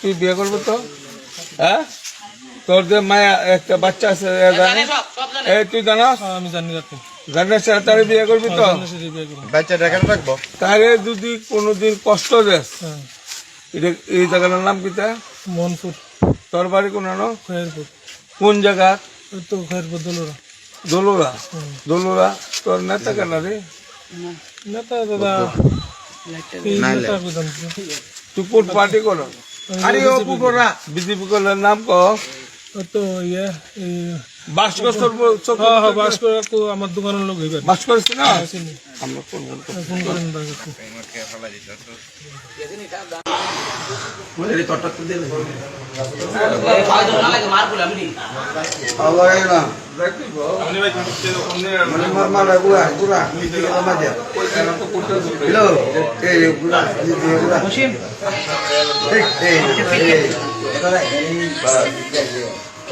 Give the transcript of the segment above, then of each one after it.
তুই বিয়ে করব তো? হ্যাঁ? তোর যে মায়া একটা বাচ্চা আছে এ এই তুই জানাস? আমি জানি রাখো জানিস তারে বিয়ে করবি তো? রাখব তারে যদি কোনোদিন কষ্ট দেস হ্যাঁ। এটা এই জায়গাটার নাম কি তা? মনপুর তোর বাড়ি কোন আনো? খয়েরপুর। কোন জায়গা? তো খয়েরপুর দোলরা। দোলুরা? দোলুরা? তোর নেতা কেন রে? নেতা দাদা। তুই কোন পার্টি করো। আরে ও পুকুরা বিজেপি করলের নাম ক তো ইয়ে এই ভাস্কর সর্ব- চক্র- হ্যাঁ হ্যাঁ বাস করে আমার দোকানের লোক হইবে। ভাস্কর আছে না? আমরা করব। ফোন করেন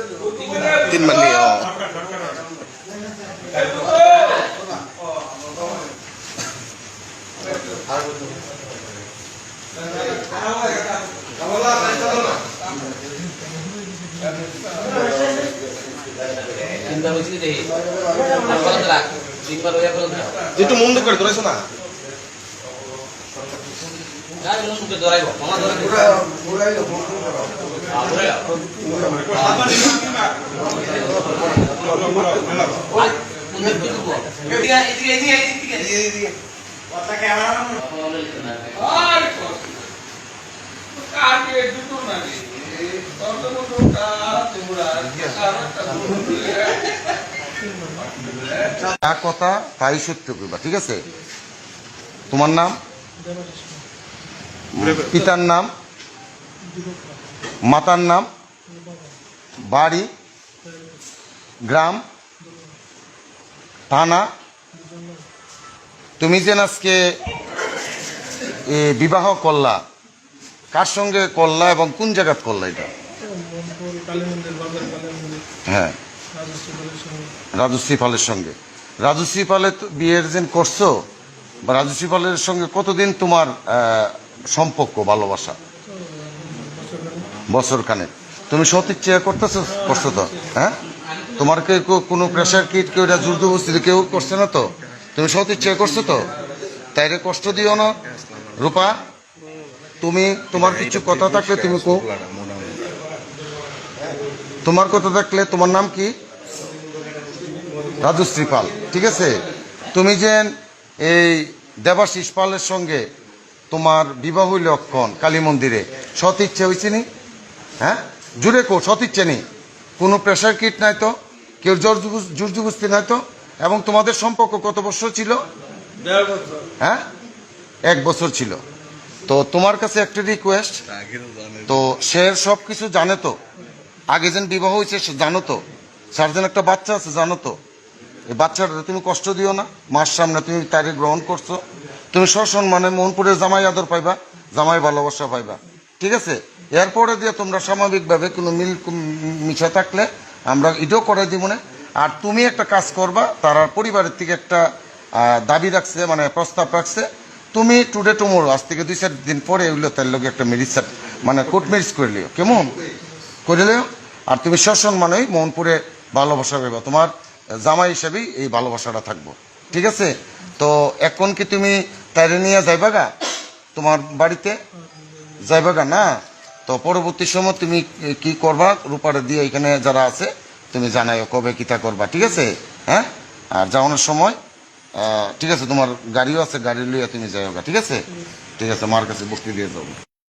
রে। তোর তো মতো কাজ তোমরা, কারোরটা দুটো দিয়ে। কথা তাই সত্য করবা ঠিক আছে? তোমার নাম? পিতার নাম? মাতার নাম? বাড়ি? গ্রাম, থানা। তুমি যে আজকে বিবাহ করলা, কার সঙ্গে করলা এবং কোন জায়গাত করলা এটা? হ্যাঁ। রাজশ্রী পালের সঙ্গে। রাজশ্রী পালে বিয়ের যে করছ, বা রাজশ্রী পালের সঙ্গে কতদিন তোমার সম্পর্ক, ভালোবাসা? বছর খানেক তুমি সতীচ্ছা করতেছো, করছ তো? হ্যাঁ? তোমার কেউ কেউ কোনো প্রেশার কিট কেউ এটা জোরদবস্তিতে কেউ করছে না তো? তুমি সতীচ্ছা করছ তো? তাইরে কষ্ট দিও না। রূপা, তুমি, তোমার কিছু কথা থাকলে তুমি কো। তোমার কথা থাকলে তোমার নাম কি? রাজশ্রী পাল ঠিক আছে? তুমি যে এই দেবাশিস পালের সঙ্গে তোমার বিবাহ লক্ষণ কালী মন্দিরে। সত ইচ্ছে হয়েছে নি? হ্যাঁ? জুড়ে কো, সৎ ইচ্ছে নেই। কোনো প্রেশার কিট নাই তো? কেউ জোর জুরজুবস্তি নাই তো? এবং তোমাদের সম্পর্ক কত বছর ছিল? হ্যাঁ? এক বছর ছিল। তো তোমার কাছে একটা রিকোয়েস্ট তো সে সব কিছু জানে তো? আগে যেন বিবাহ হয়েছে সে জানো তো? সার যেন একটা বাচ্চা আছে জানো তো? এই বাচ্চাটা তুমি কষ্ট দিও না। মার সামনে তুমি তাকে গ্রহণ করছ। তুমি সসম্মানে মোহনপুরের জামাই আদর পাইবা জামাই ভালোবাসা পাইবা। ঠিক আছে? এরপরে দিয়ে তোমরা স্বাভাবিকভাবে কোনো মিল মিশা থাকলে আমরা এটাও করাই দিব না। আর তুমি একটা কাজ করবা, তার পরিবারের থেকে একটা দাবি রাখছে মানে প্রস্তাব রাখছে, তুমি টুডে টুমোরো আজ থেকে দুই চার দিন পরে এগুলো তার লোক একটা মেরিজ মানে কোর্ট ম্যারিজ করে লিও। কেমন? করে লিও। আর তুমি সসম্মানেই মোহনপুরে ভালোবাসা পাইবা। তোমার জামাই হিসেবেই এই ভালোবাসাটা থাকব। ঠিক আছে? তো এখন কি তুমি তাইরে নিয়ে যাইবা গা তোমার বাড়িতে যাইবা গা না? তো পরবর্তী সময় তুমি কি করবা? রূপারে দিয়ে এখানে যারা আছে তুমি জানাইও কবে কিতা করবা ঠিক আছে? হ্যাঁ? আর যাওয়ানোর সময় ঠিক আছে তোমার গাড়িও আছে গাড়ি লইয়া তুমি যাইও ঠিক আছে? ঠিক আছে মার কাছে বসতে দিয়ে যাব